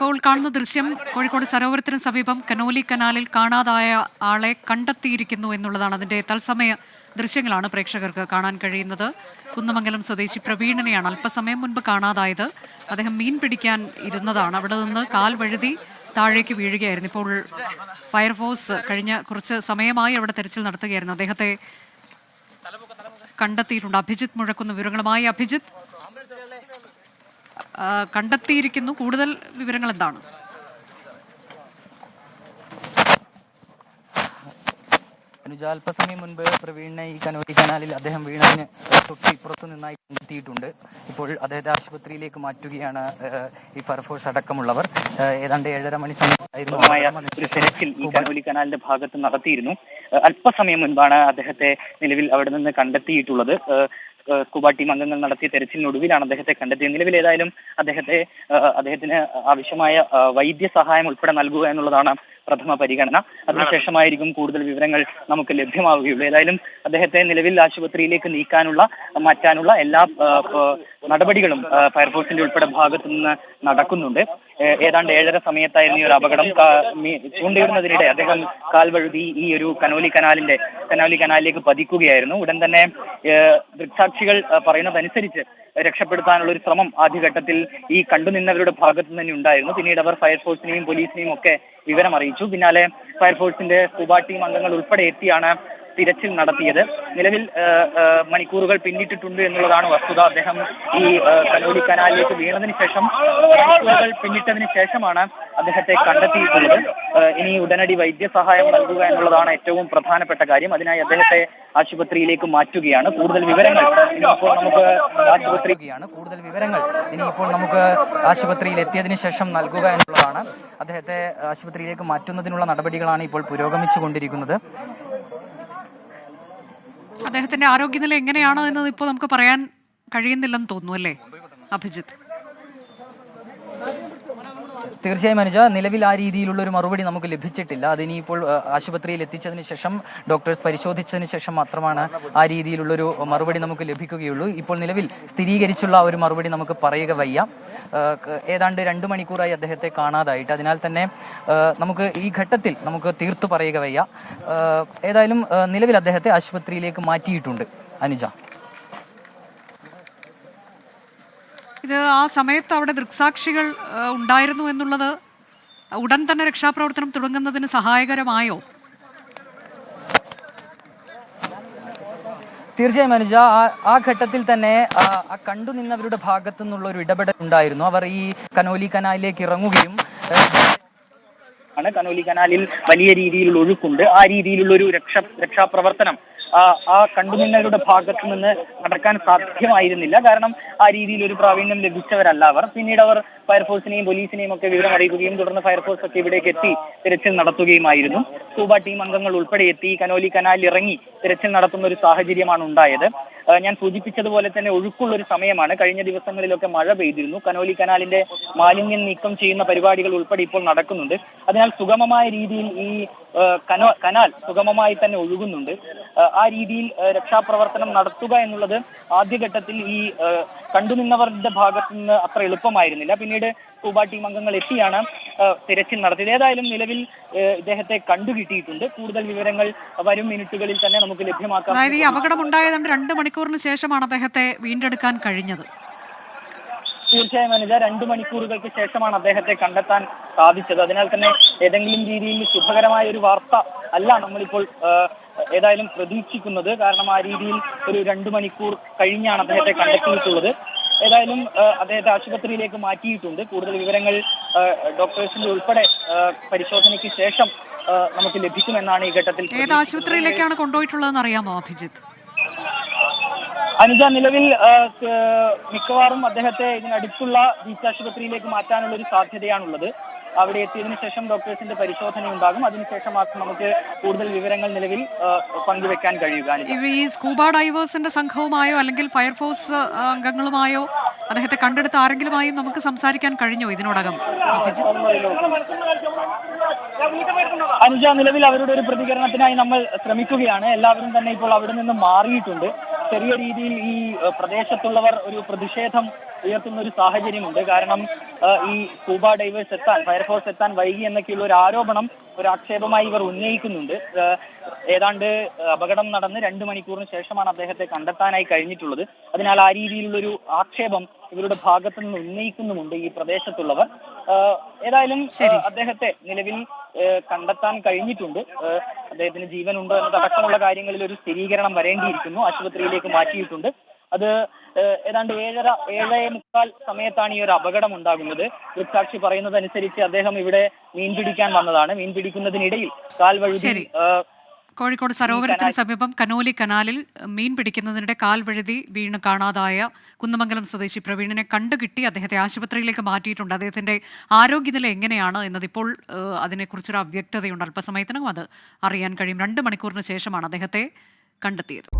ഇപ്പോൾ കാണുന്ന ദൃശ്യം കോഴിക്കോട് സരോവരത്തിന് സമീപം കനോലി കനാലിൽ കാണാതായ ആളെ കണ്ടെത്തിയിരിക്കുന്നു എന്നുള്ളതാണ്. അതിന്റെ തത്സമയ ദൃശ്യങ്ങളാണ് പ്രേക്ഷകർക്ക് കാണാൻ കഴിയുന്നത്. കുന്നമംഗലം സ്വദേശി പ്രവീണനെയാണ് അല്പസമയം മുൻപ് കാണാതായത്. അദ്ദേഹം മീൻ പിടിക്കാൻ ഇരുന്നതാണ്. അവിടെ നിന്ന് കാൽ വഴുതി താഴേക്ക് വീഴുകയായിരുന്നു. ഇപ്പോൾ ഫയർഫോഴ്സ് കഴിഞ്ഞ കുറച്ച് സമയമായി അവിടെ തെരച്ചിൽ നടത്തുകയായിരുന്നു. അദ്ദേഹത്തെ കണ്ടെത്തിയിട്ടുണ്ട്. അഭിജിത്ത് മുഴക്കുന്ന വിവരങ്ങളുമായി അഭിജിത്ത്. കണ്ടെത്തിയിരിക്കുന്നു. കൂടുതൽ വിവരങ്ങൾ എന്താണ് അനുജ അല്പസമയം മുൻപ് പ്രവീണിനെ ഈ കനോലി കനാലിൽ അദ്ദേഹം വീണതിന് തൊട്ട് ഇപ്പുറത്തു നിന്നായി കണ്ടെത്തിയിട്ടുണ്ട്. ഇപ്പോൾ അദ്ദേഹത്തെ ആശുപത്രിയിലേക്ക് മാറ്റുകയാണ് ഈ ഫയർഫോഴ്സ് അടക്കമുള്ളവർ. ഏതാണ്ട് ഏഴര മണി സമയത്തായിരുന്നു ഈ കനോലി കനാലിന്റെ ഭാഗത്ത് നടത്തിയിരുന്നു. അല്പസമയം മുൻപാണ് അദ്ദേഹത്തെ നിലവിൽ അവിടെ നിന്ന് കണ്ടെത്തിയിട്ടുള്ളത്. സ്കൂബ ടീം അംഗങ്ങൾ നടത്തിയ തെരച്ചിലിനൊടുവിലാണ് അദ്ദേഹത്തെ കണ്ടെത്തിയത്. നിലവിൽ ഏതായാലും അദ്ദേഹത്തെ അദ്ദേഹത്തിന് ആവശ്യമായ വൈദ്യ സഹായം ഉൾപ്പെടെ നൽകുക എന്നുള്ളതാണ് പ്രഥമ പരിഗണന. അതിനുശേഷമായിരിക്കും കൂടുതൽ വിവരങ്ങൾ നമുക്ക് ലഭ്യമാവുകയുള്ളൂ. ഏതായാലും അദ്ദേഹത്തെ നിലവിൽ ആശുപത്രിയിലേക്ക് നീക്കാനുള്ള മാറ്റാനുള്ള എല്ലാ നടപടികളും ഫയർഫോഴ്സിന്റെ ഉൾപ്പെടെ ഭാഗത്തു നിന്ന് നടക്കുന്നുണ്ട്. ഏതാണ്ട് ഏഴര സമയത്തായിരുന്നു ഈ ഒരു അപകടം. ചൂണ്ടയിടുന്നതിനിടെ അദ്ദേഹം കാൽവഴുതി ഈ ഒരു കനോലി കനാലിന്റെ കനോലി കനാലിലേക്ക് പതിക്കുകയായിരുന്നു. ഉടൻ തന്നെ ദൃക്സാക്ഷികൾ പറയുന്നതനുസരിച്ച് രക്ഷപ്പെടുത്താനുള്ള ഒരു ശ്രമം ആദ്യഘട്ടത്തിൽ ഈ കണ്ടുനിന്നവരുടെ ഭാഗത്തു തന്നെ ഉണ്ടായിരുന്നു. പിന്നീട് അവർ ഫയർഫോഴ്സിനെയും പോലീസിനെയും ഒക്കെ വിവരം അറിയിച്ചു പിന്നാലെ ഫയർഫോഴ്സിന്റെ സ്കൂബ ടീം അംഗങ്ങൾ ഉൾപ്പെടെ എത്തിയാണ് തിരച്ചിൽ നടത്തിയത്. നിലവിൽ മണിക്കൂറുകൾ പിന്നിട്ടിട്ടുണ്ട് എന്നുള്ളതാണ് വസ്തുത. അദ്ദേഹം ഈ കനോലി കനാലിലേക്ക് വീണതിന് ശേഷം മണിക്കൂറുകൾ പിന്നിട്ടതിന് ശേഷമാണ് അദ്ദേഹത്തെ കണ്ടെത്തിയിട്ടുള്ളത്. ഇനി ഉടനടി വൈദ്യസഹായം നൽകുക എന്നുള്ളതാണ് ഏറ്റവും പ്രധാനപ്പെട്ട കാര്യം. അതിനായി അദ്ദേഹത്തെ ആശുപത്രിയിലേക്ക് മാറ്റുകയാണ്. കൂടുതൽ വിവരങ്ങൾ ഇപ്പോൾ നമുക്ക് ആശുപത്രിയാണ് കൂടുതൽ വിവരങ്ങൾ ഇനി ഇപ്പോൾ നമുക്ക് ആശുപത്രിയിൽ എത്തിയതിനു ശേഷം നൽകുക എന്നുള്ളതാണ്. അദ്ദേഹത്തെ ആശുപത്രിയിലേക്ക് മാറ്റുന്നതിനുള്ള നടപടികളാണ് ഇപ്പോൾ പുരോഗമിച്ചുകൊണ്ടിരിക്കുന്നത്. അദ്ദേഹത്തിന്റെ ആരോഗ്യനില എങ്ങനെയാണോ എന്നത് ഇപ്പോൾ നമുക്ക് പറയാൻ കഴിയുന്നില്ലെന്ന് തോന്നുന്നു അല്ലേ? അഭിജിത്ത്. തീർച്ചയായും അനുജ നിലവിൽ ആ രീതിയിലുള്ള ഒരു മറുപടി നമുക്ക് ലഭിച്ചിട്ടില്ല. അതിനിപ്പോൾ ആശുപത്രിയിൽ എത്തിച്ചതിന് ശേഷം ഡോക്ടേഴ്സ് പരിശോധിച്ചതിന് ശേഷം മാത്രമാണ് ആ രീതിയിലുള്ള ഒരു മറുപടി നമുക്ക് ലഭിക്കുകയുള്ളൂ. ഇപ്പോൾ നിലവിൽ സ്ഥിരീകരിച്ചുള്ള ഒരു മറുപടി നമുക്ക് പറയുക വയ്യ. ഏതാണ്ട് രണ്ട് മണിക്കൂറായി അദ്ദേഹത്തെ കാണാതായിട്ട്. അതിനാൽ തന്നെ നമുക്ക് ഈ ഘട്ടത്തിൽ നമുക്ക് തീർത്തു പറയുക വയ്യ. ഏതായാലും നിലവിൽ അദ്ദേഹത്തെ ആശുപത്രിയിലേക്ക് മാറ്റിയിട്ടുണ്ട്. അനുജ. ഇത് ആ സമയത്ത് അവിടെ ദൃക്സാക്ഷികൾ ഉണ്ടായിരുന്നു എന്നുള്ളത് ഉടൻ തന്നെ രക്ഷാപ്രവർത്തനം തുടങ്ങുന്നതിന് സഹായകരമായോ? തീർച്ചയായും അനുജ ആ- ആ ഘട്ടത്തിൽ തന്നെ ആ കണ്ടു നിന്നവരുടെ ഭാഗത്തു നിന്നുള്ള ഒരു ഇടപെടൽ ഉണ്ടായിരുന്നു. അവർ ഈ കനോലി കനാലിലേക്ക് ഇറങ്ങുകയും ആണ് കനോലി കനാലിൽ വലിയ രീതിയിലുള്ള ഒഴുക്കുണ്ട്. ആ രീതിയിലുള്ള ഒരു രക്ഷ രക്ഷാപ്രവർത്തനം ആ കണ്ടുനിന്നവരുടെ ഭാഗത്തു നിന്ന് നടക്കാൻ സാധ്യമായിരുന്നില്ല. കാരണം ആ രീതിയിൽ ഒരു പ്രാവീണ്യം ലഭിച്ചവരല്ല അവർ. പിന്നീട് അവർ ഫയർഫോഴ്സിനെയും പോലീസിനെയും ഒക്കെ വിവരം അറിയിക്കുകയും തുടർന്ന് ഫയർഫോഴ്സ് ഒക്കെ ഇവിടേക്ക് എത്തി തിരച്ചിൽ നടത്തുകയുമായിരുന്നു. സ്കൂബ ടീം അംഗങ്ങൾ ഉൾപ്പെടെ എത്തി. കനോലി കനാലിൽ ഇറങ്ങി തിരച്ചിൽ നടത്തുന്ന ഒരു സാഹചര്യമാണ് ഉണ്ടായത്. ഞാൻ സൂചിപ്പിച്ചതുപോലെ തന്നെ ഒഴുക്കുള്ള ഒരു സമയമാണ്. കഴിഞ്ഞ ദിവസങ്ങളിലൊക്കെ മഴ പെയ്തിരുന്നു. കനോലി കനാലിന്റെ മാലിന്യം നീക്കം ചെയ്യുന്ന പരിപാടികൾ ഉൾപ്പെടെ ഇപ്പോൾ നടക്കുന്നുണ്ട്. അതിനാൽ സുഗമമായ രീതിയിൽ ഈ കനോ കനാൽ സുഗമമായി തന്നെ ഒഴുകുന്നുണ്ട്. ആ, രീതിയിൽ രക്ഷാപ്രവർത്തനം നടത്തുക എന്നുള്ളത് ആദ്യഘട്ടത്തിൽ ഈ കണ്ടുനിന്നവരുടെ ഭാഗത്തു നിന്ന് അത്ര എളുപ്പമായിരുന്നില്ല. പിന്നീട് സ്കൂബ ടീം അംഗങ്ങൾ എത്തിയാണ് തിരച്ചിൽ നടത്തിയത്. ഏതായാലും നിലവിൽ ഇദ്ദേഹത്തെ ഇദ്ദേഹത്തെ കണ്ടുകിട്ടിയിട്ടുണ്ട് കൂടുതൽ വിവരങ്ങൾ വരും മിനിറ്റുകളിൽ തന്നെ നമുക്ക് ലഭ്യമാക്കാം. അതായത് ഈ അപകടം ഉണ്ടായതുകൊണ്ട് രണ്ട് മണിക്കൂറിന് ശേഷമാണ് അദ്ദേഹത്തെ വീണ്ടെടുക്കാൻ കഴിഞ്ഞത്. തീർച്ചയായും അനുജ രണ്ടു മണിക്കൂറുകൾക്ക് ശേഷമാണ് അദ്ദേഹത്തെ കണ്ടെത്താൻ സാധിച്ചത്. അതിനാൽ തന്നെ ഏതെങ്കിലും രീതിയിൽ ശുഭകരമായ ഒരു വാർത്ത അല്ല നമ്മളിപ്പോൾ ഏതായാലും പ്രതീക്ഷിക്കുന്നത്. കാരണം ആ രീതിയിൽ ഒരു രണ്ടു മണിക്കൂർ കഴിഞ്ഞാണ് അദ്ദേഹത്തെ കണ്ടെത്തിയിട്ടുള്ളത്. ഏതായാലും അദ്ദേഹത്തെ ആശുപത്രിയിലേക്ക് മാറ്റിയിട്ടുണ്ട്. കൂടുതൽ വിവരങ്ങൾ ഡോക്ടേഴ്സിന്റെ ഉൾപ്പെടെ പരിശോധനയ്ക്ക് ശേഷം നമുക്ക് ലഭിക്കുമെന്നാണ് ഈ ഘട്ടത്തിൽ ഏത് ആശുപത്രിയിലേക്കാണ് കൊണ്ടുപോയിട്ടുള്ളതെന്ന് അറിയാമോ അഭിജിത്ത്? അനുജ നിലവിൽ മിക്കവാറും അദ്ദേഹത്തെ ഇതിനടുത്തുള്ള ബീച്ച് ആശുപത്രിയിലേക്ക് മാറ്റാനുള്ള ഒരു സാധ്യതയാണുള്ളത്. അവിടെ എത്തിയതിനു ശേഷം ഡോക്ടേഴ്സിന്റെ പരിശോധന ഉണ്ടാകും അതിനുശേഷം മാത്രം നമുക്ക് കൂടുതൽ വിവരങ്ങൾ നിലവിൽ പങ്കുവെക്കാൻ കഴിയുക ഈ സ്കൂബ ഡൈവേഴ്സിന്റെ സംഘവുമായോ അല്ലെങ്കിൽ ഫയർഫോഴ്സ് അംഗങ്ങളുമായോ അദ്ദേഹത്തെ കണ്ടെടുത്ത ആരെങ്കിലുമായും നമുക്ക് സംസാരിക്കാൻ കഴിഞ്ഞോ ഇതിനോടകം? അനുജ നിലവിൽ അവരുടെ ഒരു പ്രതികരണത്തിനായി നമ്മൾ ശ്രമിക്കുകയാണ്. എല്ലാവരും തന്നെ ഇപ്പോൾ അവിടെ നിന്ന് മാറിയിട്ടുണ്ട്. ചെറിയ രീതിയിൽ ഈ പ്രദേശത്തുള്ളവർ ഒരു പ്രതിഷേധം ഉയർത്തുന്ന ഒരു സാഹചര്യമുണ്ട്. കാരണം ഈ സ്കൂബ ഡൈവേഴ്സ് എത്താൻ ഫയർഫോഴ്സ് എത്താൻ വൈകി എന്നൊക്കെയുള്ള ഒരു ആരോപണം ഒരു ആക്ഷേപമായി ഇവർ ഉന്നയിക്കുന്നുണ്ട്. ഏതാണ്ട് അപകടം നടന്ന് രണ്ട് മണിക്കൂറിന് ശേഷമാണ് അദ്ദേഹത്തെ കണ്ടെത്താനായി കഴിഞ്ഞിട്ടുള്ളത്. അതിനാൽ ആ രീതിയിലുള്ളൊരു ആക്ഷേപം ഇവരുടെ ഭാഗത്തു നിന്ന് ഉന്നയിക്കുന്നുമുണ്ട് ഈ പ്രദേശത്തുള്ളവർ. ഏതായാലും അദ്ദേഹത്തെ നിലവിൽ കണ്ടെത്താൻ കഴിഞ്ഞിട്ടുണ്ട്. അദ്ദേഹത്തിന് ജീവനുണ്ടോ എന്നതടക്കമുള്ള കാര്യങ്ങളിൽ ഒരു സ്ഥിരീകരണം വരേണ്ടിയിരിക്കുന്നു. ആശുപത്രിയിലേക്ക് മാറ്റിയിട്ടുണ്ട്. അത് ഏതാണ്ട് ഏഴര ഏഴേ മുക്കാൽ സമയത്താണ് ഈ ഒരു അപകടം ഉണ്ടാകുന്നത്. ദൃക്സാക്ഷി പറയുന്നത് അനുസരിച്ച് അദ്ദേഹം ഇവിടെ മീൻ പിടിക്കാൻ വന്നതാണ്. മീൻ പിടിക്കുന്നതിനിടയിൽ കാൽ വഴുതി കോഴിക്കോട് സരോവരത്തിന് സമീപം കനോലി കനാലിൽ മീൻ പിടിക്കുന്നതിനിടെ കാൽവഴുതി വീണ് കാണാതായ കുന്നമംഗലം സ്വദേശി പ്രവീണിനെ കണ്ടുകിട്ടി അദ്ദേഹത്തെ ആശുപത്രിയിലേക്ക് മാറ്റിയിട്ടുണ്ട്. അദ്ദേഹത്തിന്റെ ആരോഗ്യനില എങ്ങനെയാണ് എന്നത് ഇപ്പോൾ അതിനെക്കുറിച്ചൊരു അവ്യക്തതയുണ്ട്. അല്പസമയത്തിനകം അത് അറിയാൻ കഴിയും. രണ്ട് മണിക്കൂറിന് ശേഷമാണ് അദ്ദേഹത്തെ കണ്ടെത്തിയത്.